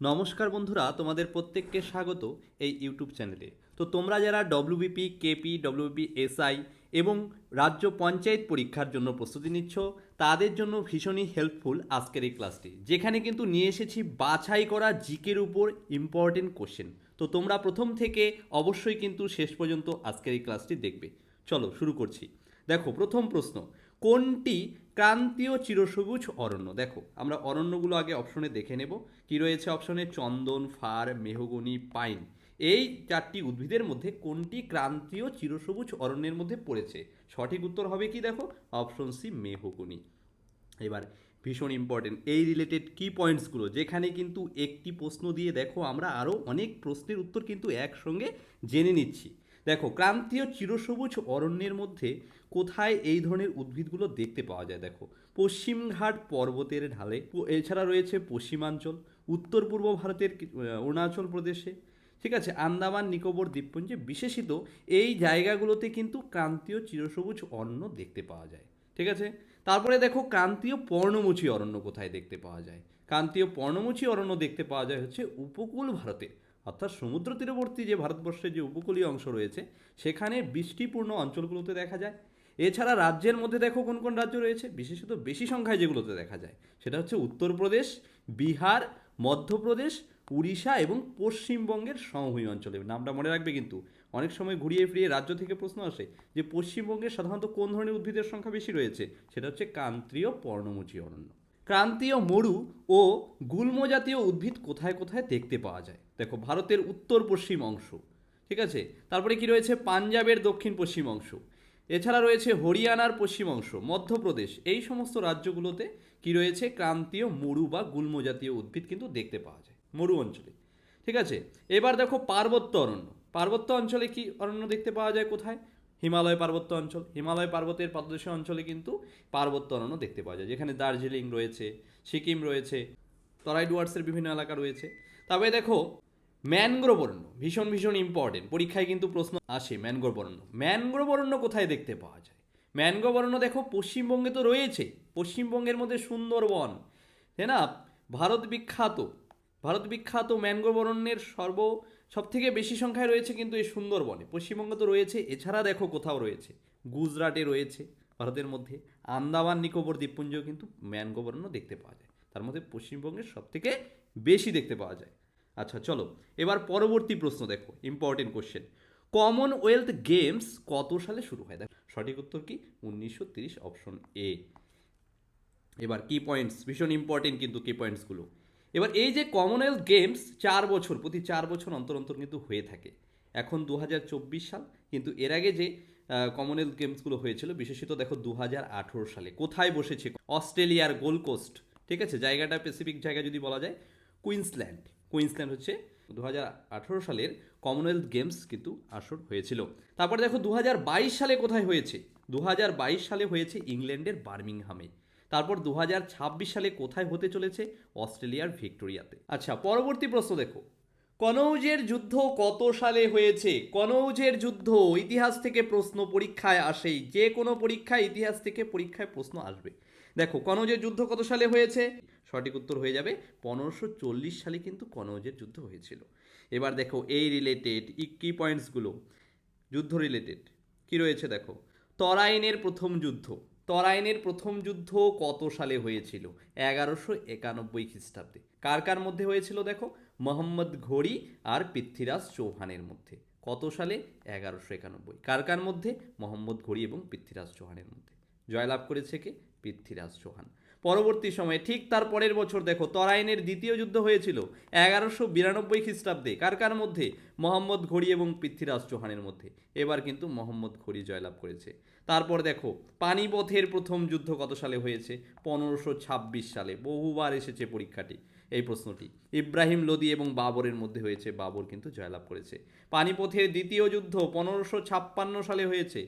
নমস্কার বন্ধুরা, তোমাদের প্রত্যেককে স্বাগত এই ইউটিউব চ্যানেলে। তো তোমরা যারা ডব্লিউবিপি কেপি ডব্লিউবিপি এসআই এবং রাজ্য পঞ্চায়েত পরীক্ষার জন্য প্রস্তুতি নিচ্ছ, তাদের জন্য ভীষণই হেল্পফুল আজকের এই ক্লাসটি যেখানে কিন্তু নিয়ে এসেছি বাছাই করা জিকের উপর ইম্পর্টেন্ট কোশ্চেন তো তোমরা প্রথম থেকে অবশ্যই কিন্তু শেষ পর্যন্ত আজকের এই ক্লাসটি দেখবে। চলো শুরু করছি। দেখো, প্রথম প্রশ্ন। কোনটি ক্রান্তীয় চিরসবুজ অরণ্য? দেখো, আমরা অরণ্যগুলো আগে অপশনে দেখে নেব। কি রয়েছে অপশনে চন্দন, ফার, মেহগনি, পাইন। এই চারটি উদ্ভিদের মধ্যে কোনটি ক্রান্তীয় চিরসবুজ অরণ্যের মধ্যে পড়েছে? সঠিক উত্তর হবে কি দেখো? Option C mahogany. এবার ভীষণ ইম্পর্টেন্ট এই রিলেটেড কি পয়েন্টসগুলো যেখানে কিন্তু একটি প্রশ্ন দিয়ে দেখো, আমরা আরও অনেক প্রশ্নের উত্তর কিন্তু একসঙ্গে জেনে নিচ্ছি। দেখো, ক্রান্তীয় চিরসবুজ অরণ্যের মধ্যে কোথায় এই ধরনের উদ্ভিদগুলো দেখতে পাওয়া যায়? দেখো পশ্চিমঘাট পর্বতের ঢালে এছাড়া রয়েছে পশ্চিমাঞ্চল, উত্তর পূর্ব ভারতের অরুণাচল প্রদেশে, ঠিক আছে? আন্দামান, নিকোবর, দ্বীপপুঞ্জে বিশেষিত এই জায়গাগুলোতে কিন্তু ক্রান্তীয় চিরসবুজ অরণ্য দেখতে পাওয়া যায়, ঠিক আছে? তারপরে দেখো, ক্রান্তীয় পর্ণমোচী অরণ্য কোথায় দেখতে পাওয়া যায়? ক্রান্তীয় পর্ণমোচী অরণ্য দেখতে পাওয়া যায় হচ্ছে উপকূল ভারতে। অর্থাৎ সমুদ্র তীরবর্তী যে ভারতবর্ষের যে উপকূলীয় অংশ রয়েছে, সেখানে বৃষ্টিপূর্ণ অঞ্চলগুলোতে দেখা যায়। এছাড়া রাজ্যের মধ্যে দেখো কোন কোন রাজ্য রয়েছে? বিশেষত বেশি সংখ্যায় যেগুলোতে দেখা যায়। সেটা হচ্ছে উত্তরপ্রদেশ, বিহার, মধ্যপ্রদেশ, উড়িষ্যা এবং পশ্চিমবঙ্গের সমভূমি অঞ্চলে। নামটা মনে রাখবে কিন্তু, অনেক সময় ঘুরিয়ে ফিরিয়ে রাজ্য থেকে প্রশ্ন আসে যে পশ্চিমবঙ্গে সাধারণত কোন ধরনের উদ্ভিদের সংখ্যা বেশি রয়েছে? সেটা হচ্ছে ক্রান্তীয় পর্ণমোচী অরণ্য। ক্রান্তীয় মরু ও গুল্ম জাতীয় উদ্ভিদ কোথায় কোথায় দেখতে পাওয়া যায়? দেখো, ভারতের উত্তর পশ্চিম অংশ, ঠিক আছে? তারপরে কি রয়েছে? পাঞ্জাবের দক্ষিণ পশ্চিম অংশ। এছাড়া রয়েছে হরিয়ানার পশ্চিম অংশ, মধ্যপ্রদেশ। এই সমস্ত রাজ্যগুলোতে কি রয়েছে? ক্রান্তীয় মরু বা গুল্ম জাতীয় উদ্ভিদ কিন্তু দেখতে পাওয়া যায়, মরু অঞ্চলে, ঠিক আছে? এবার দেখো পার্বত্য অরণ্য। পার্বত্য অঞ্চলে কি অরণ্য দেখতে পাওয়া যায় কোথায়? হিমালয় পার্বত্য অঞ্চল, হিমালয় পার্বতের পাদদেশীয় অঞ্চলে কিন্তু পার্বত্য অরণ্য দেখতে পাওয়া যায়, যেখানে দার্জিলিং রয়েছে, সিকিম রয়েছে তরাই ডুয়ার্সের বিভিন্ন এলাকা রয়েছে। তবে দেখো, ম্যানগ্রোভ অরণ্য ভীষণ ভীষণ ইম্পর্টেন্ট পরীক্ষায় কিন্তু প্রশ্ন আসে ম্যানগ্রোভ অরণ্য। ম্যানগ্রোভ অরণ্য কোথায় দেখতে পাওয়া যায়? ম্যানগ্রোভ অরণ্য দেখো, পশ্চিমবঙ্গে তো রয়েছে, পশ্চিমবঙ্গের মধ্যে সুন্দরবন, তাই না? ভারত বিখ্যাত ভারত বিখ্যাত ম্যানগ্রোভ অরণ্যের সর্ব সব থেকে বেশি সংখ্যায় রয়েছে কিন্তু এই সুন্দরবনে। পশ্চিমবঙ্গে তো রয়েছে, এছাড়া দেখো কোথাও রয়েছে। গুজরাটে রয়েছে, ভারতের মধ্যে। আন্দামান, নিকোবর, দ্বীপপুঞ্জেও কিন্তু ম্যানগ্রোভ অরণ্য দেখতে পাওয়া যায়। তার মধ্যে পশ্চিমবঙ্গের সব থেকে বেশি দেখতে পাওয়া যায়। আচ্ছা চলো, এবার পরবর্তী প্রশ্ন দেখো ইম্পর্টেন্ট কোশ্চেন কমনওয়েলথ গেমস কত সালে শুরু হয়? দেখো, সঠিক উত্তর কি? উনিশশো অপশন এ এবার কি পয়েন্টস ভীষণ ইম্পর্টেন্ট কিন্তু কি পয়েন্টসগুলো এবার এই যে কমনওয়েলথ গেমস চার বছর, প্রতি চার বছর অন্তর অন্তর কিন্তু হয়ে থাকে। এখন দু হাজার চব্বিশ সাল, কিন্তু এর আগে যে কমনওয়েলথ গেমসগুলো হয়েছিল, বিশেষত দেখো দু হাজার আঠেরো সালে, কোথায় বসেছে? অস্ট্রেলিয়ার গোল্ড কোস্ট ঠিক আছে? জায়গাটা স্পেসিফিক জায়গা যদি বলা যায় কুইন্সল্যান্ড কুইন্সল্যান্ড হচ্ছে দু হাজার আঠেরো সালের কমনওয়েলথ গেমস কিন্তু আসর হয়েছিল। তারপরে দেখো দু হাজার বাইশ সালে কোথায় হয়েছে? দু হাজার বাইশ সালে হয়েছে ইংল্যান্ডের বার্মিংহামে তারপর দু হাজার ছাব্বিশ সালে কোথায় হতে চলেছে? অস্ট্রেলিয়ার ভিক্টোরিয়াতে। আচ্ছা পরবর্তী প্রশ্ন দেখো। কনৌজের যুদ্ধ কত সালে হয়েছে? কনৌজের যুদ্ধ ইতিহাস থেকে প্রশ্ন পরীক্ষায় আসেই। যে কোনো পরীক্ষায়, ইতিহাস থেকে পরীক্ষায় প্রশ্ন আসবে। দেখো, কনৌজের যুদ্ধ কত সালে হয়েছে? সঠিক উত্তর হয়ে যাবে, পনেরোশো চল্লিশ সালে কিন্তু কনৌজের যুদ্ধ হয়েছিল। এবার দেখো, এই রিলেটেড কি পয়েন্টসগুলো যুদ্ধ রিলেটেড কি রয়েছে দেখো? তরাইনের প্রথম যুদ্ধ। তরাইনের প্রথম যুদ্ধ কত সালে হয়েছিল? এগারোশো একানব্বই খ্রিস্টাব্দে। কার কার মধ্যে হয়েছিল দেখো? মোহাম্মদ ঘড়ি আর পৃথ্বীরাজ চৌহানের মধ্যে। কত সালে? এগারোশো একানব্বই। কার কার মধ্যে? মোহাম্মদ ঘড়ি এবং পৃথ্বীরাজ চৌহানের মধ্যে। জয়লাভ করেছে কে? পৃথ্বীরাজ চৌহান। পরবর্তী সময়ে ঠিক তার পরের বছর দেখো তরাইনের দ্বিতীয় যুদ্ধ হয়েছিল এগারোশো বিরানব্বই খ্রিস্টাব্দে। কার কার মধ্যে? মোহাম্মদ ঘড়ি এবং পৃথ্বীরাজ চৌহানের মধ্যে। এবার কিন্তু মোহাম্মদ ঘড়ি জয়লাভ করেছে। তারপর দেখো পানিপথের প্রথম যুদ্ধ কত সালে হয়েছে? পনেরোশো ছাব্বিশ সালে। বহুবার এসেছে পরীক্ষাটি। এই প্রশ্নটি। ইব্রাহিম লোদি এবং বাবরের মধ্যে হয়েছে। বাবর কিন্তু জয়লাভ করেছে। পানিপথের দ্বিতীয় যুদ্ধ পনেরোশো ছাপ্পান্ন সালে হয়েছে।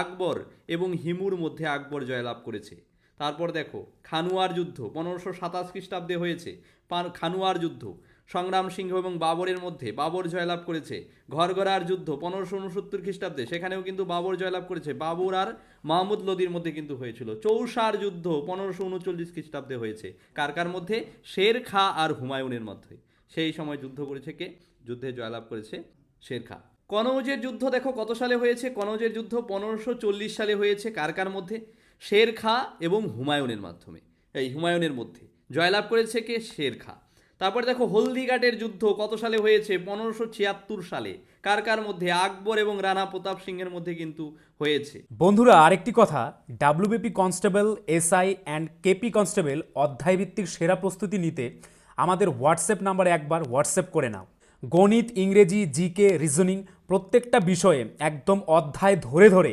আকবর এবং হিমুর মধ্যে আকবর জয়লাভ করেছে। তারপর দেখো, খানুয়ার যুদ্ধ, পনেরোশো সাতাশ খ্রিস্টাব্দে হয়েছে। খানুয়ার যুদ্ধ, সংগ্রাম সিংহ এবং বাবরের মধ্যে, বাবর জয়লাভ করেছে। ঘরগড়ার যুদ্ধ, পনেরোশো উনসত্তর খ্রিস্টাব্দে, সেখানেও কিন্তু বাবর জয়লাভ করেছে। বাবর আর মাহমুদ লোদির মধ্যে কিন্তু হয়েছিল। চৌসার যুদ্ধ, পনেরোশো উনচল্লিশ খ্রিস্টাব্দে হয়েছে। কার কার মধ্যে? শের খা আর হুমায়ুনের মধ্যে। সেই সময় যুদ্ধ করেছে কে? যুদ্ধে জয়লাভ করেছে শের খা। কনৌজের যুদ্ধ দেখো কত সালে হয়েছে? কনৌজের যুদ্ধ পনেরোশো চল্লিশ সালে হয়েছে। কার কার মধ্যে? শের খা এবং হুমায়ুনের মাধ্যমে। এই হুমায়ুনের মধ্যে। জয়লাভ করেছে কে? শের খা তারপরে দেখো, হলদিঘাটের যুদ্ধ কত সালে হয়েছে? পনেরোশো ছিয়াত্তর সালে। কার কার মধ্যে? আকবর এবং রানা প্রতাপ সিংহের মধ্যে কিন্তু হয়েছে। বন্ধুরা, আরেকটি কথা। WBP constable, SI and KP constable অধ্যায়ভিত্তিক সেরা প্রস্তুতি নিতে আমাদের হোয়াটসঅ্যাপ নাম্বারে একবার হোয়াটসঅ্যাপ করে নাও। গণিত, ইংরেজি, জিকে, রিজনিং প্রত্যেকটা বিষয়ে একদম অধ্যায় ধরে ধরে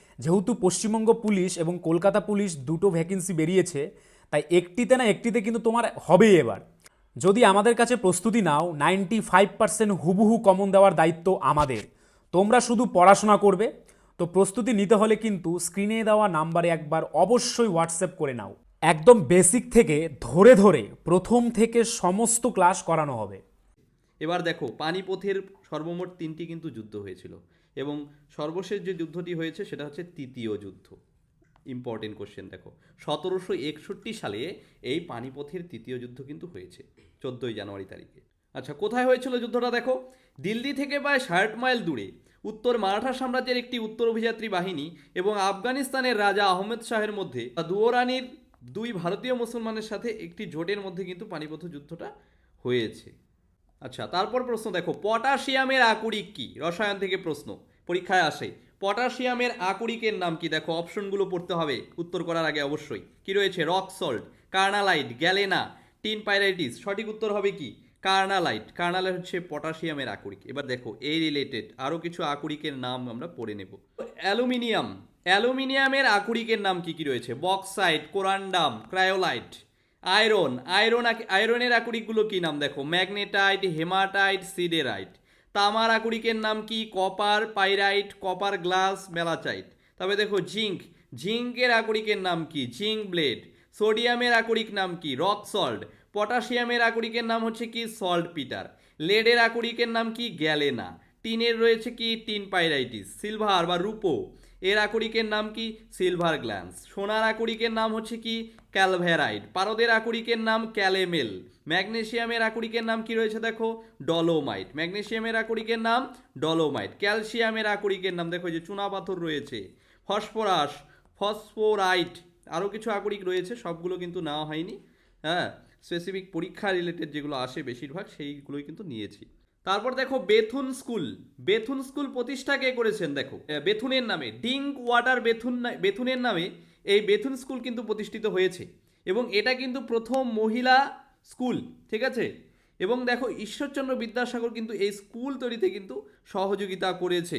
যেহেতু পশ্চিমবঙ্গ পুলিশ এবং কলকাতা পুলিশ দুটো ভ্যাকেন্সি বেরিয়েছে, তাই একটিতে না একটিতে কিন্তু তোমার হবেই এবার। যদি আমাদের কাছে প্রস্তুতি নাও নাইনটি ফাইভ পার্সেন্ট হুবহু কমন দেওয়ার দায়িত্ব আমাদের। তোমরা শুধু পড়াশোনা করবে, তো প্রস্তুতি নিতে হলে কিন্তু স্ক্রিনে দেওয়া নাম্বারে একবার অবশ্যই হোয়াটসঅ্যাপ করে নাও। একদম বেসিক থেকে ধরে ধরে প্রথম থেকে সমস্ত ক্লাস করানো হবে। এবার দেখো, পানিপথের সর্বমোট তিনটি কিন্তু যুদ্ধ হয়েছিল। এবং সর্বশেষ যে যুদ্ধটি হয়েছে সেটা হচ্ছে তৃতীয় যুদ্ধ। ইম্পর্টেন্ট কোশ্চেন দেখো। সতেরোশো একষট্টি সালে এই পানিপথের তৃতীয় যুদ্ধ কিন্তু হয়েছে, চোদ্দোই জানুয়ারি তারিখে। আচ্ছা কোথায় হয়েছিল যুদ্ধটা দেখো? দিল্লি থেকে প্রায় ষাট মাইল দূরে, উত্তর মারাঠা সাম্রাজ্যের একটি উত্তর অভিযাত্রী বাহিনী এবং আফগানিস্তানের রাজা আহমেদ শাহের মধ্যে দুয়োরানির দুই ভারতীয় মুসলমানের সাথে একটি জোটের মধ্যে কিন্তু পানিপথ যুদ্ধটা হয়েছে। আচ্ছা তারপর প্রশ্ন দেখো, পটাশিয়ামের আকরিক কি? রসায়ন থেকে প্রশ্ন, পরীক্ষায় আসে। পটাশিয়ামের আকরিকের নাম কি? দেখো, অপশনগুলো পড়তে হবে, উত্তর করার আগে অবশ্যই। কি রয়েছে? Rock salt, carnallite, galena, tin pyrites. সঠিক উত্তর হবে কি? কার্নালাইট। কার্নালাইট হচ্ছে পটাশিয়ামের আকরিক। এবার দেখো, এই রিলেটেড আরও কিছু আকরিকের নাম আমরা পড়ে নেব। অ্যালুমিনিয়াম। অ্যালুমিনিয়ামের আকরিকের নাম কি কি রয়েছে? Bauxite, corundum, cryolite. Iron iron আয়রনের আকরিকগুলো কি নাম দেখো? ম্যাগনেটাইট হেমাটাইট সিডেরাইট তামার আকরিকের নাম কি? Copper pyrite copper glass malachite তবে দেখো জিঙ্ক জিঙ্কের আকরিকের নাম কি? জিঙ্ক ব্লেড সোডিয়ামের আকরিক নাম কি? রক সল্ট পটাশিয়ামের আকরিকের নাম হচ্ছে কি? সল্ট পিটার লেডের আকরিকের নাম কি? গ্যালেনা টিনের রয়েছে কি? টিন পাইরাইটিস সিলভার বা রূপো. এর আকরিকের নাম কি? সিলভার গ্ল্যান্স সোনার আকরিকের নাম হচ্ছে কি? ক্যালভেরাইট পারদের আকরিকের নাম ক্যালেমেল ম্যাগনেশিয়ামের আকরিকের নাম কি রয়েছে দেখো? ডলোমাইট ম্যাগনেশিয়ামের আকরিকের নাম ডলোমাইট ক্যালসিয়ামের আকরিকের নাম দেখো যে চুনাপাথর রয়েছে। ফসফরাস ফসফোরাইট আরও কিছু আকরিক রয়েছে, সবগুলো কিন্তু নেওয়া হয়নি। হ্যাঁ স্পেসিফিক পরীক্ষা রিলেটেড যেগুলো আসে বেশিরভাগ, সেইগুলোই কিন্তু নিয়েছি। তারপর দেখো বেথুন স্কুল। বেথুন স্কুল প্রতিষ্ঠা কে করেছেন দেখো? বেথুনের নামে, ডিঙ্ক ওয়াটার বেথুন বেথুনের নামে এই বেথুন স্কুল কিন্তু প্রতিষ্ঠিত হয়েছে। এবং এটা কিন্তু প্রথম মহিলা স্কুল, ঠিক আছে? এবং দেখো ঈশ্বরচন্দ্র বিদ্যাসাগর কিন্তু এই স্কুল তৈরিতে কিন্তু সহযোগিতা করেছে।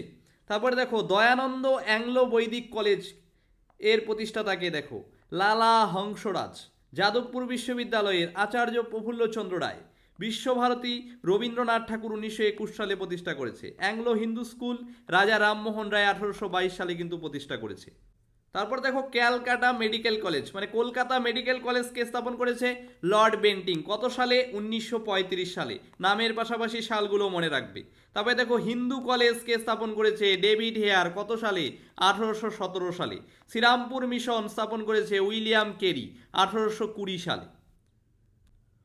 তারপরে দেখো দয়ানন্দ অ্যাংলো বৈদিক কলেজের প্রতিষ্ঠাতাকে দেখো, লালা হংসরাজ, যাদবপুর বিশ্ববিদ্যালয়ের আচার্য প্রফুল্লচন্দ্র রায়। বিশ্বভারতী রবীন্দ্রনাথ ঠাকুর উনিশশো একুশ সালে প্রতিষ্ঠা করেছে। অ্যাংলো হিন্দু স্কুল রাজা রামমোহন রায় আঠারোশো বাইশ সালে কিন্তু প্রতিষ্ঠা করেছে। তারপর দেখো ক্যালকাটা মেডিকেল কলেজ মানে কলকাতা মেডিকেল কলেজকে স্থাপন করেছে? Lord Bentinck. কত সালে? উনিশশো পঁয়ত্রিশ সালে। নামের পাশাপাশি সালগুলো মনে রাখবে। তারপরে দেখো হিন্দু কলেজকে স্থাপন করেছে? David Hare. কত সালে? আঠারোশো সতেরো সালে। শ্রীরামপুর মিশন স্থাপন করেছে উইলিয়াম কেরি, আঠারোশো কুড়ি সালে।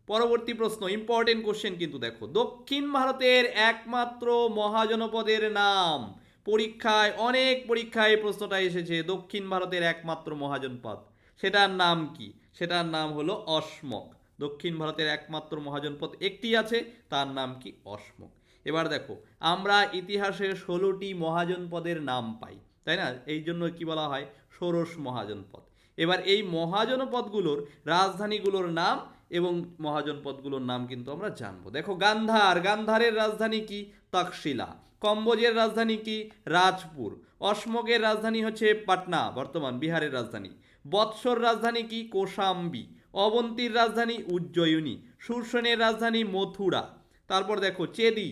পরবর্তী প্রশ্ন ইম্পর্টেন্ট কোশ্চেন কিন্তু দেখো। দক্ষিণ ভারতের একমাত্র মহাজনপদের নাম। পরীক্ষায়, অনেক পরীক্ষায় প্রশ্নটা এসেছে, দক্ষিণ ভারতের একমাত্র মহাজনপদ। সেটার নাম কি? সেটার নাম হলো অসমক দক্ষিণ ভারতের একমাত্র মহাজনপদ একটি আছে, তার নাম কি? অসমক এবার দেখো, আমরা ইতিহাসে ষোলোটি মহাজনপদের নাম পাই, তাই না? এই জন্য কি বলা হয়? ষোড়শ মহাজনপদ। এবার এই মহাজনপদগুলোর রাজধানীগুলোর নাম এবং মহাজনপদগুলোর নাম কিন্তু আমরা জানব। দেখো, গান্ধার, গান্ধারের রাজধানী কি? তক্ষশিলা কম্বোজের রাজধানী কি? রাজপুর। অসমকের রাজধানী হচ্ছে পাটনা, বর্তমান বিহারের রাজধানী। বৎসর রাজধানী কি? কোশাম্বি। অবন্তীর রাজধানী উজ্জয়িনী। সুরসেনের রাজধানী মথুরা। তারপর দেখো, চেদি।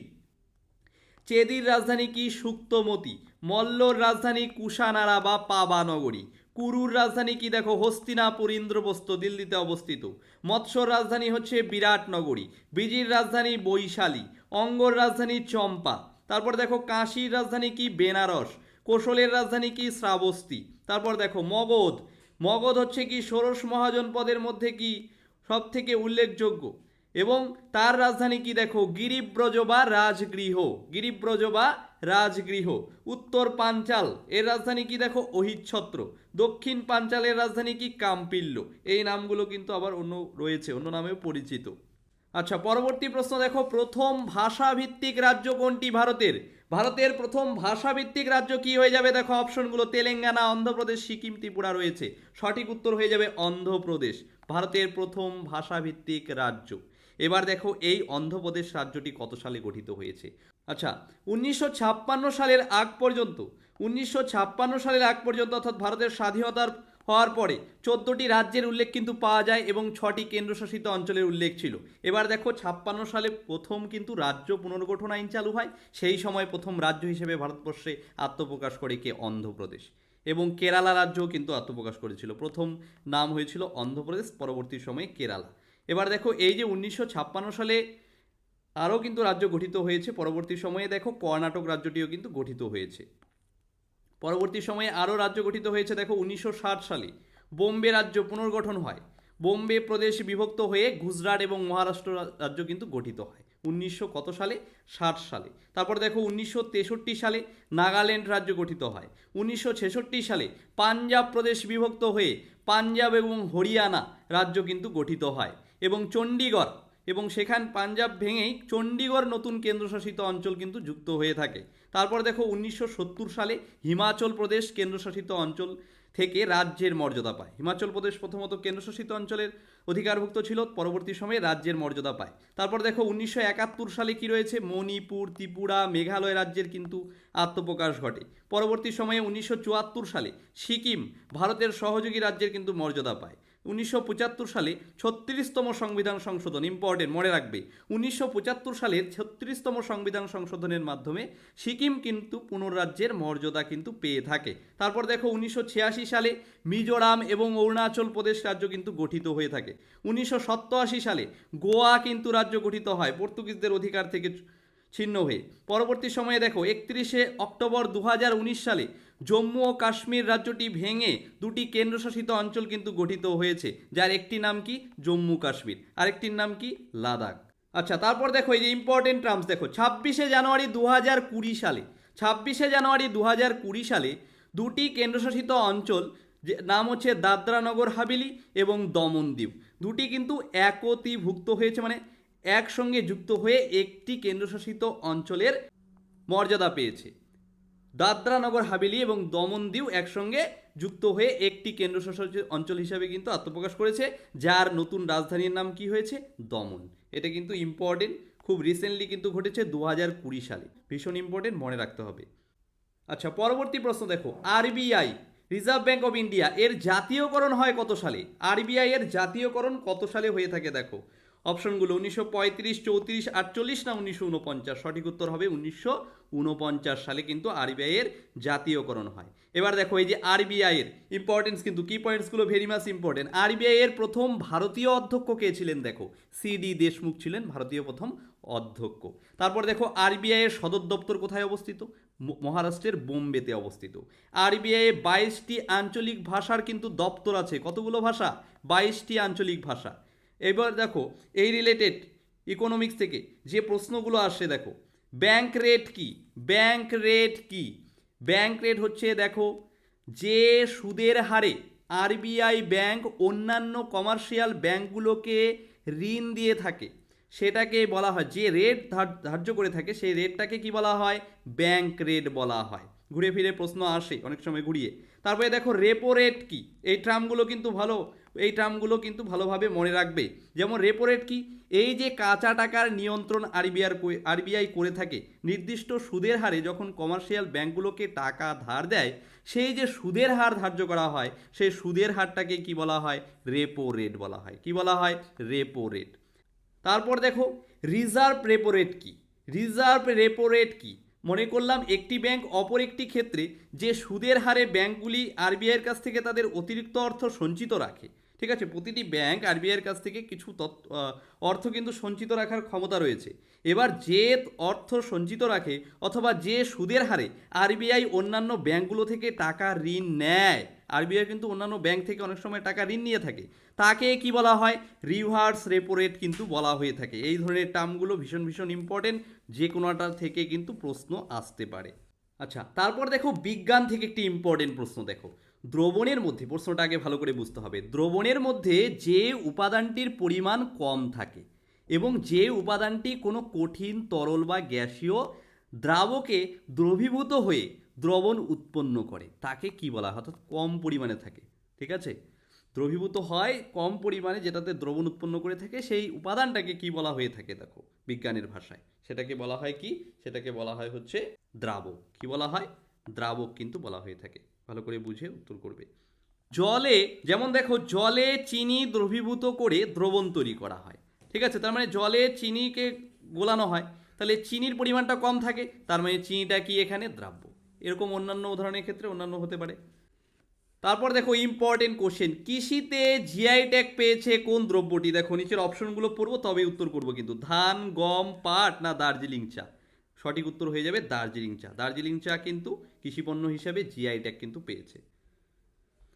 চেদির রাজধানী কি? সুক্তমতি। মল্লর রাজধানী কুশানারা বা পাবানগরী। কুরুর রাজধানী কি দেখো? হস্তিনাপুর, ইন্দ্রপ্রস্থ, দিল্লিতে অবস্থিত। মৎস্যর রাজধানী হচ্ছে বিরাটনগরী, বিজির রাজধানী বৈশালী, অঙ্গর রাজধানী চম্পা। তারপর দেখো কাশীর রাজধানী কি? বেনারস। কোশলের রাজধানী কি? শ্রাবস্তি। তারপর দেখো মগধ। মগধ হচ্ছে কি? ষোড়শ মহাজনপদের মধ্যে কি সব থেকে উল্লেখযোগ্য? এবং তার রাজধানী কি দেখো? গিরিব্রজ বা রাজগৃহ। গিরিব্রজ বা রাজগৃহ, উত্তর পাঞ্চাল, এর রাজধানী কি দেখো? অহিচ্ছত্র। দক্ষিণ পাঞ্চালের রাজধানী কি? কাম্পিল্য এই নামগুলো কিন্তু আবার অন্য রয়েছে, অন্য নামেও পরিচিত। আচ্ছা পরবর্তী প্রশ্ন দেখো। প্রথম ভাষাভিত্তিক রাজ্য কোনটি ভারতের? ভারতের প্রথম ভাষাভিত্তিক রাজ্য কি হয়ে যাবে? দেখো অপশনগুলো। তেলেঙ্গানা, অন্ধ্রপ্রদেশ, সিকিম, ত্রিপুরা রয়েছে। সঠিক উত্তর হয়ে যাবে অন্ধ্রপ্রদেশ, ভারতের প্রথম ভাষাভিত্তিক রাজ্য। এবার দেখো এই অন্ধ্রপ্রদেশ রাজ্যটি কত সালে গঠিত হয়েছে? আচ্ছা উনিশশো ছাপ্পান্ন সালের আগ পর্যন্ত, উনিশশো ছাপ্পান্ন সালের আগ পর্যন্ত অর্থাৎ ভারতের স্বাধীনতার হওয়ার পরে চোদ্দোটি রাজ্যের উল্লেখ কিন্তু পাওয়া যায় এবং ছটি কেন্দ্রশাসিত অঞ্চলের উল্লেখ ছিল। এবার দেখো, ছাপ্পান্ন সালে প্রথম কিন্তু রাজ্য পুনর্গঠন আইন চালু হয়, সেই সময় প্রথম রাজ্য হিসেবে ভারতবর্ষে আত্মপ্রকাশ করে কে? অন্ধ্রপ্রদেশ। এবং কেরালা রাজ্যও কিন্তু আত্মপ্রকাশ করেছিল। প্রথম নাম হয়েছিল অন্ধ্রপ্রদেশ, পরবর্তী সময়ে কেরালা। এবার দেখো, এই যে উনিশশো ছাপ্পান্ন সালে আরও কিন্তু রাজ্য গঠিত হয়েছে। পরবর্তী সময়ে দেখো, কর্ণাটক রাজ্যটিও কিন্তু গঠিত হয়েছে। পরবর্তী সময়ে আরও রাজ্য গঠিত হয়েছে, দেখো, উনিশশো ষাট সালে। বোম্বে রাজ্য পুনর্গঠন হয়। বোম্বে প্রদেশ বিভক্ত হয়ে গুজরাট এবং মহারাষ্ট্র রাজ্য কিন্তু গঠিত হয়। উনিশশো কত সালে? ষাট সালে। তারপর দেখো, উনিশশো তেষট্টি সালে নাগাল্যান্ড রাজ্য গঠিত হয়। উনিশশো ছেষট্টি সালে পাঞ্জাব প্রদেশ বিভক্ত হয়ে পাঞ্জাব এবং হরিয়ানা রাজ্য কিন্তু গঠিত হয়। এবং চণ্ডীগড় এবং সেখান পাঞ্জাব ভেঙেই চণ্ডীগড় নতুন কেন্দ্রশাসিত অঞ্চল কিন্তু যুক্ত হয়ে থাকে। তারপর দেখো উনিশশো সত্তর সালে হিমাচল প্রদেশ কেন্দ্রশাসিত অঞ্চল থেকে রাজ্যের মর্যাদা পায়। হিমাচল প্রদেশ প্রথমত কেন্দ্রশাসিত অঞ্চলের অধিকারভুক্ত ছিল, পরবর্তী সময়ে রাজ্যের মর্যাদা পায়। তারপর দেখো উনিশশো একাত্তর সালে কি রয়েছে? মণিপুর, ত্রিপুরা, মেঘালয় রাজ্যের কিন্তু আত্মপ্রকাশ ঘটে। পরবর্তী সময়ে উনিশশো চুয়াত্তর সালে সিকিম, ভারতের সহযোগী রাজ্যের কিন্তু মর্যাদা পায়। উনিশশো পঁচাত্তর সালে ছত্রিশতম সংবিধান সংশোধন ইম্পর্টেন্ট মনে রাখবে। উনিশশো পঁচাত্তর সালের ছত্রিশতম সংবিধান সংশোধনের মাধ্যমে সিকিম কিন্তু পুনর্রাজ্যের মর্যাদা কিন্তু পেয়ে থাকে। তারপর দেখো উনিশশো ছিয়াশি সালে মিজোরাম এবং অরুণাচল প্রদেশ রাজ্য কিন্তু গঠিত হয়ে থাকে। উনিশশো সালে গোয়া কিন্তু রাজ্য গঠিত হয়। পর্তুগিজদের অধিকার থেকে ছিন্ন হয়ে। পরবর্তী সময়ে দেখো, একত্রিশে অক্টোবর দু হাজার উনিশ সালে জম্মু ও কাশ্মীর রাজ্যটি ভেঙে দুটি কেন্দ্রশাসিত অঞ্চল কিন্তু গঠিত হয়েছে, যার একটি নাম কি? জম্মু কাশ্মীর। আরেকটির নাম কি? লাদাখ। আচ্ছা তারপর দেখো এই যে ইম্পর্টেন্ট টার্মস দেখো, ছাব্বিশে জানুয়ারি দু কুড়ি সালে, ছাব্বিশে জানুয়ারি দু কুড়ি সালে দুটি কেন্দ্রশাসিত অঞ্চল, যে নাম হচ্ছে দাদরা নগর হাভেলি এবং দমনদ্বীপ দুটি কিন্তু একতিভুক্ত হয়েছে মানে একসঙ্গে যুক্ত হয়ে একটি কেন্দ্রশাসিত অঞ্চলের মর্যাদা পেয়েছে। দাদরা নগর হাভেলি এবং দমনদ্বীপ একসঙ্গে যুক্ত হয়ে একটি কেন্দ্রশাসিত অঞ্চল হিসাবে কিন্তু আত্মপ্রকাশ করেছে, যার নতুন রাজধানীর নাম কি হয়েছে? দমন। এটা কিন্তু ইম্পর্টেন্ট খুব রিসেন্টলি কিন্তু ঘটেছে দু হাজার কুড়ি সালে। ভীষণ ইম্পর্টেন্ট মনে রাখতে হবে। আচ্ছা পরবর্তী প্রশ্ন দেখো। RBI reserve bank of India এর জাতীয়করণ হয় কত সালে? আরবিআই এর জাতীয়করণ কত সালে হয়ে থাকে দেখো? অপশনগুলো উনিশশো পঁয়ত্রিশ, চৌত্রিশ, আটচল্লিশ না উনিশশো উনপঞ্চাশ? সঠিক উত্তর হবে উনিশশো উনপঞ্চাশ সালে কিন্তু আরবিআইয়ের জাতীয়করণ হয়। এবার দেখো এই যে আরবিআই এর ইম্পর্টেন্স কিন্তু কি পয়েন্টসগুলো ভেরি মাস ইম্পর্টেন্ট আরবিআই এর প্রথম ভারতীয় অধ্যক্ষ কে ছিলেন দেখো? সিডি দেশমুখ ছিলেন, ভারতীয় প্রথম অধ্যক্ষ। তারপর দেখো আরবিআই এর সদর দপ্তর কোথায় অবস্থিত? মহারাষ্ট্রের বোম্বেতে অবস্থিত। আরবিআই বাইশটি আঞ্চলিক ভাষার কিন্তু দপ্তর আছে। কতগুলো ভাষা? বাইশটি আঞ্চলিক ভাষা। এবার দেখো, এই রিলেটেড ইকোনমিক্স থেকে যে প্রশ্নগুলো আসে দেখো ব্যাংক রেট কি? ব্যাংক রেট কি? ব্যাংক রেট হচ্ছে দেখো, যে সুদের হারে আরবিআই ব্যাংক অন্যান্য কমার্শিয়াল ব্যাংকগুলোকে ঋণ দিয়ে থাকে, সেটাকে বলা হয়, যে রেট ধার্য করে থাকে, সেই রেটটাকে কি বলা হয়? ব্যাংক রেট বলা হয়। ঘুরে ফিরে প্রশ্ন আসে অনেক সময় ঘুরিয়ে। তারপরে দেখো রেপো রেট কী? এই ট্রামগুলো কিন্তু ভালো, এই ট্রামগুলো কিন্তু ভালোভাবে মনে রাখবে। যেমন রেপো রেট কি? এই যে কাঁচা টাকার নিয়ন্ত্রণ আরবিআর আরবিআই করে থাকে, নির্দিষ্ট সুদের হারে যখন কমার্শিয়াল ব্যাংকগুলোকে টাকা ধার দেয়, সেই যে সুদের হার ধার্য করা হয়, সেই সুদের হারটাকে কি বলা হয়? রেপো রেট বলা হয়। কি বলা হয়? রেপো রেট তারপর দেখো রিজার্ভ রেপো রেট কী? রিজার্ভ রেপো রেট কি? মনে করলাম একটি ব্যাংক অপর একটি ক্ষেত্রে যে সুদের হারে ব্যাংকগুলি আরবিআইয়ের কাছ থেকে তাদের অতিরিক্ত অর্থ সঞ্চিত রাখে। ঠিক আছে? প্রতিটি ব্যাংক আরবিআইয়ের কাছ থেকে কিছু অর্থ কিন্তু সঞ্চিত রাখার ক্ষমতা রয়েছে। এবার যে অর্থ সঞ্চিত রাখে অথবা যে সুদের হারে আরবিআই অন্যান্য ব্যাংকগুলো থেকে টাকা ঋণ নেয় আরবিআই কিন্তু অন্যান্য ব্যাংক থেকে অনেক সময় টাকা ঋণ নিয়ে থাকে। তাকে কি বলা হয়? রিভার্স রেপো রেট কিন্তু বলা হয়ে থাকে। এই ধরনের টার্মগুলো ভীষণ ভীষণ ইম্পর্টেন্ট যে কোনোটা থেকে কিন্তু প্রশ্ন আসতে পারে। আচ্ছা তারপর দেখো বিজ্ঞান থেকে একটি ইম্পর্টেন্ট প্রশ্ন দেখো। দ্রবণের মধ্যে প্রশ্নটা আগে ভালো করে বুঝতে হবে, দ্রবণের মধ্যে যে উপাদানটির পরিমাণ কম থাকে এবং যে উপাদানটি কোনো কঠিন তরল বা গ্যাসীয় দ্রাবকে দ্রবীভূত হয়ে দ্রবণ উৎপন্ন করে, তাকে কি বলা হয়? অর্থাৎ কম পরিমাণে থাকে, ঠিক আছে? দ্রবীভূত হয় কম পরিমাণে যেটাতে দ্রবণ উৎপন্ন করে থাকে, সেই উপাদানটাকে কি বলা হয়ে থাকে দেখো, বিজ্ঞানের ভাষায়। সেটাকে বলা হয় কি? সেটাকে বলা হয় হচ্ছে দ্রাবক। কি বলা হয়? দ্রাবক কিন্তু বলা হয়ে থাকে। ভালো করে বুঝে উত্তর করবে। জলে, যেমন দেখো, জলে চিনি দ্রবীভূত করে দ্রবণ তৈরি করা হয়। ঠিক আছে? তার মানে জলে চিনিকে গোলানো হয়। তাহলে চিনির পরিমাণটা কম থাকে, তার মানে চিনিটা কি এখানে দ্রাব্য। এরকম অন্যান্য উদাহরণের ক্ষেত্রে অন্যান্য হতে পারে। তারপর দেখো ইম্পর্টেন্ট কোশ্চেন কৃষিতে জিআই ট্যাগ পেয়েছে কোন দ্রব্যটি? দেখো, নিচের অপশনগুলো পড়ব তবে উত্তর করব কিন্তু। ধান, গম, পাট না দার্জিলিং চা? সঠিক উত্তর হয়ে যাবে দার্জিলিং চা। দার্জিলিং চা কিন্তু কৃষিপণ্য হিসাবে জিআই ট্যাগ কিন্তু পেয়েছে।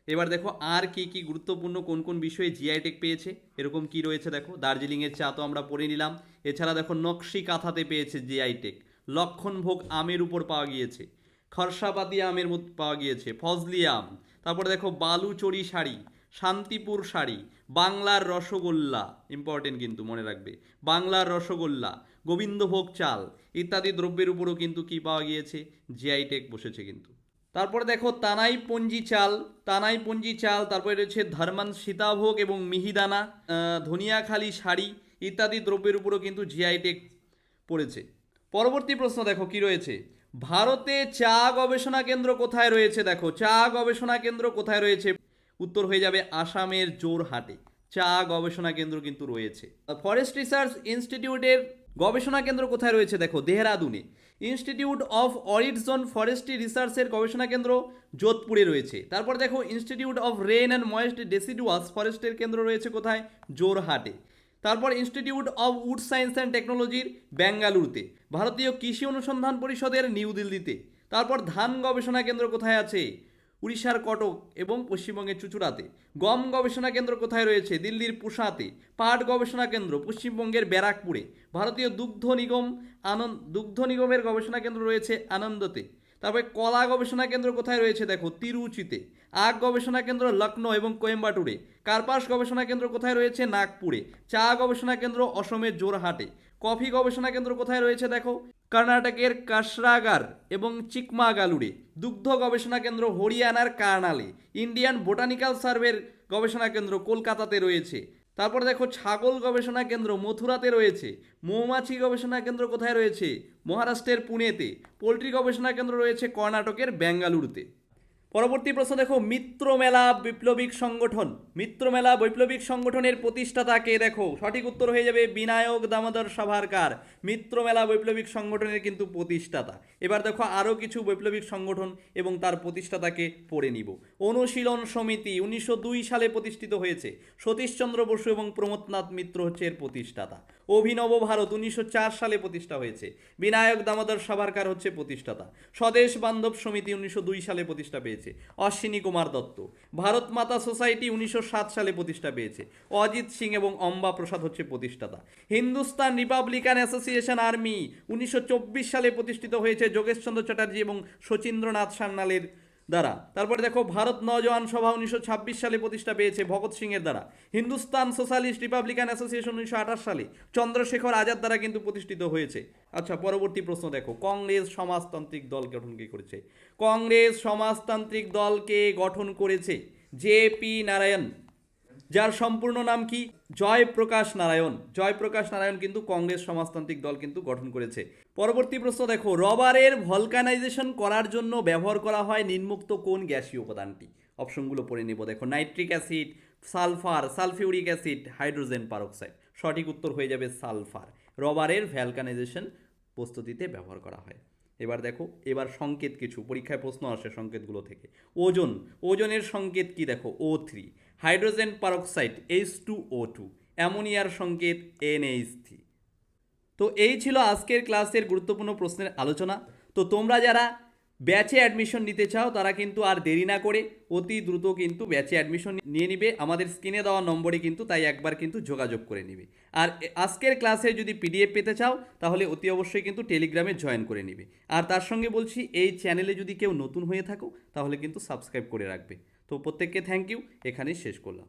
এবার দেখো, আর কি কি গুরুত্বপূর্ণ কোন কোন বিষয়ে জিআই ট্যাগ পেয়েছে? এরকম কি রয়েছে দেখো? দার্জিলিংয়ের চা তো আমরা পড়ে নিলাম। এছাড়া দেখো নকশি কাঁথাতে পেয়েছে জিআই ট্যাগ লক্ষণভোগ আমের উপর পাওয়া গিয়েছে। খরসাপাতি আমের মধ্যে পাওয়া গিয়েছে। ফজলি আম। তারপরে দেখো বালুচড়ি শাড়ি, শান্তিপুর শাড়ি, বাংলার রসগোল্লা। ইম্পর্টেন্ট কিন্তু মনে রাখবে। বাংলার রসগোল্লা গোবিন্দভোগ চাল ইত্যাদি দ্রব্যের উপরও কিন্তু কি পাওয়া গিয়েছে? জিআই টেক বসেছে কিন্তু। তারপরে দেখো, তানাই পঞ্জি চাল, তানাই পঞ্জি চাল, তারপরে রয়েছে ধর্মান সীতাভোগ এবং মিহিদানা ধনিয়াখালি শাড়ি ইত্যাদি দ্রব্যের উপরও কিন্তু জিআই টেক পড়েছে। পরবর্তী প্রশ্ন দেখো, কি রয়েছে? ভারতে চা গবেষণা কেন্দ্র কোথায় রয়েছে? দেখো, চা গবেষণা কেন্দ্র কোথায় রয়েছে? উত্তর হয়ে যাবে আসামের জোরহাটে। চা গবেষণা কেন্দ্র কিন্তু রয়েছে। ফরেস্ট রিসার্চ ইনস্টিটিউটের গবেষণা কেন্দ্র কোথায় রয়েছে দেখো, দেহরাদুনে। Institute of arid zone forestry রিসার্চের গবেষণা কেন্দ্র যোধপুরে রয়েছে। তারপর দেখো institute of rain and moist deciduous ফরেস্টের কেন্দ্র রয়েছে কোথায়? জোরহাটে। তারপর institute of wood science and টেকনোলজির বেঙ্গালুরুতে ভারতীয় কৃষি অনুসন্ধান পরিষদের নিউ দিল্লিতে। তারপর ধান গবেষণা কেন্দ্র কোথায় আছে? উড়িষ্যার কটক এবং পশ্চিমবঙ্গের চুচুড়াতে। গম গবেষণা কেন্দ্র কোথায় রয়েছে? দিল্লির পুসাতে পাট গবেষণা কেন্দ্র পশ্চিমবঙ্গের ব্যারাকপুরে। ভারতীয় দুগ্ধ নিগম আনন্দ দুগ্ধ নিগমের গবেষণা কেন্দ্র রয়েছে আনন্দতে। তারপরে কলা গবেষণা কেন্দ্র কোথায় রয়েছে? দেখো, তিরুচিতে। আগ গবেষণা কেন্দ্র লখনৌ এবং কোয়েম্বাটুরে। কার্পাস গবেষণা কেন্দ্র কোথায় রয়েছে? নাগপুরে। চা গবেষণা কেন্দ্র অসমের জোরহাটে। কফি গবেষণা কেন্দ্র কোথায় রয়েছে? দেখো কর্ণাটকের কাশরাগার এবং চিকমাগালুরে দুগ্ধ গবেষণা কেন্দ্র হরিয়ানার কার্নালে ইন্ডিয়ান বোটানিক্যাল সার্ভের গবেষণা কেন্দ্র কলকাতাতে রয়েছে। তারপর দেখো ছাগল গবেষণা কেন্দ্র মথুরাতে রয়েছে। মৌমাছি গবেষণা কেন্দ্র কোথায় রয়েছে? মহারাষ্ট্রের পুনেতে। পোলট্রি গবেষণা কেন্দ্র রয়েছে কর্ণাটকের বেঙ্গালুরুতে পরবর্তী প্রশ্ন দেখো, মিত্র মেলা বিপ্লবিক সংগঠন। মিত্র মেলা বৈপ্লবিক সংগঠনের প্রতিষ্ঠাতাকে দেখো, সঠিক উত্তর হয়ে যাবে বিনায়ক দামোদর সভারকার। মিত্র মেলা বৈপ্লবিক সংগঠনের কিন্তু প্রতিষ্ঠাতা। এবার দেখো আরও কিছু বৈপ্লবিক সংগঠন এবং তার প্রতিষ্ঠাতাকে পড়ে নিব। অনুশীলন সমিতি উনিশশো দুই সালে প্রতিষ্ঠিত হয়েছে। সতীশচন্দ্র বসু এবং প্রমোদনাথ মিত্র হচ্ছে এর প্রতিষ্ঠাতা। অভিনব ভারত উনিশশো চার সালে প্রতিষ্ঠা হয়েছে। বিনায়ক দামোদর সভারকার হচ্ছে প্রতিষ্ঠাতা। স্বদেশ বান্ধব সমিতি উনিশশো দুই সালে প্রতিষ্ঠা পেয়েছে। অশ্বিনী কুমার দত্ত। ভারত মাতা সোসাইটি উনিশশো সাত সালে প্রতিষ্ঠা পেয়েছে। অজিত সিং এবং অম্বা প্রসাদ হচ্ছে প্রতিষ্ঠাতা। হিন্দুস্তান রিপাবলিকান অ্যাসোসিয়েশন আর্মি উনিশশো চব্বিশ সালে প্রতিষ্ঠিত হয়েছে যোগেশচন্দ্র চ্যাটার্জি এবং শচীন্দ্রনাথ সান্যালের দ্বারা। তারপরে দেখো, ভারত নজওয়ান সভা উনিশশো ছাব্বিশ সালে প্রতিষ্ঠা পেয়েছে ভগৎ সিং এর দ্বারা। হিন্দুস্তান সোশ্যালিস্ট রিপাবলিকান অ্যাসোসিয়েশন উনিশশো আঠাশ সালে চন্দ্রশেখর আজাদ দ্বারা কিন্তু প্রতিষ্ঠিত হয়েছে। আচ্ছা পরবর্তী প্রশ্ন দেখো, কংগ্রেস সমাজতান্ত্রিক দল গঠন কে করেছে? কংগ্রেস সমাজতান্ত্রিক দলকে গঠন করেছে? J P Narayan. যার সম্পূর্ণ নাম কি? জয়প্রকাশ নারায়ণ। জয়প্রকাশ নারায়ণ কিন্তু কংগ্রেস সমাজতান্ত্রিক দল কিন্তু গঠন করেছে। পরবর্তী প্রশ্ন দেখো, রবারের ভলকানাইজেশন করার জন্য ব্যবহার করা হয় নিম্মুক্ত কোন গ্যাসীয় উপাদানটি? অপশনগুলো পড়ে নেব। দেখো, nitric acid, sulphur, sulphuric acid, hydrogen peroxide. সঠিক উত্তর হয়ে যাবে সালফার। রবারের ভ্যালকানাইজেশন প্রস্তুতিতে ব্যবহার করা হয়। এবার দেখো, এবার সংকেত কিছু। পরীক্ষায় প্রশ্ন আসে সংকেতগুলো থেকে। ওজন, ওজনের সংকেত কি? দেখো O three hydrogen peroxide H two O two অ্যামোনিয়ার সংকেত এনএইচ থ্রি তো এই ছিল আজকের ক্লাসের গুরুত্বপূর্ণ প্রশ্নের আলোচনা। তো তোমরা যারা ব্যাচে অ্যাডমিশন নিতে চাও, তারা কিন্তু আর দেরি না করে অতি দ্রুত কিন্তু ব্যাচে অ্যাডমিশন নিয়ে নিবে। আমাদের স্ক্রিনে দেওয়া নম্বরে কিন্তু তাই একবার কিন্তু যোগাযোগ করে নিবে। আর আজকের ক্লাসে যদি পিডিএফ পেতে চাও, তাহলে অতি অবশ্যই কিন্তু টেলিগ্রামে জয়েন করে নিবে। আর তার সঙ্গে বলছি, এই চ্যানেলে যদি কেউ নতুন হয়ে থাকো, তাহলে কিন্তু সাবস্ক্রাইব করে রাখবে। তো প্রত্যেককে থ্যাংক ইউ এখানেই শেষ করলাম।